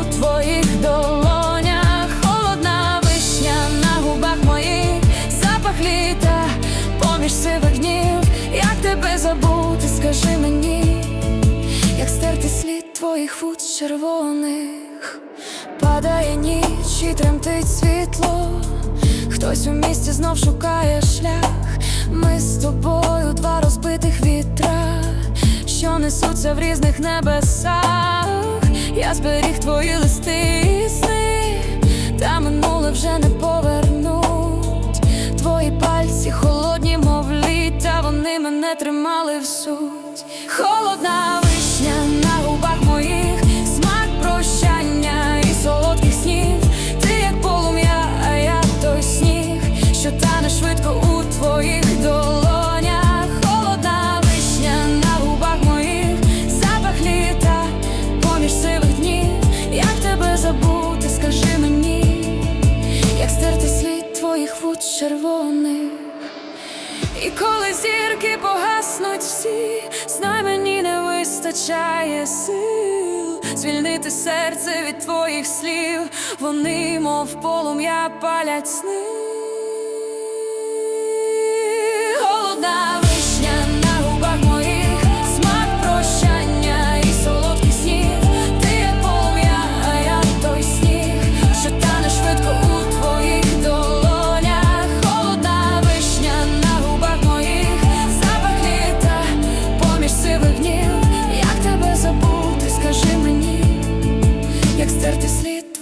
у твоїх долонях, холодна вишня на губах моїх, запах літа поміж сивих днів, як тебе забути, скажи мені, як стерти слід твоїх фут червоних, падає ніч і тремтить світло, хтось у місті знов шукає шлях, ми з тобою два розбитих вітра, що несуться в різних небесах. Я зберіг твої листи і сни, та минуле вже не повернуть. Твої пальці холодні, мов лід, та вони мене тримали в суть. Холодна Забути, скажи мені, як стерти слід твоїх вуд червоних. І коли зірки погаснуть всі, знай мені не вистачає сил звільнити серце від твоїх слів, вони, мов полум'я, палять сни.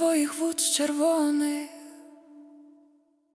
твоїх вуд червоних.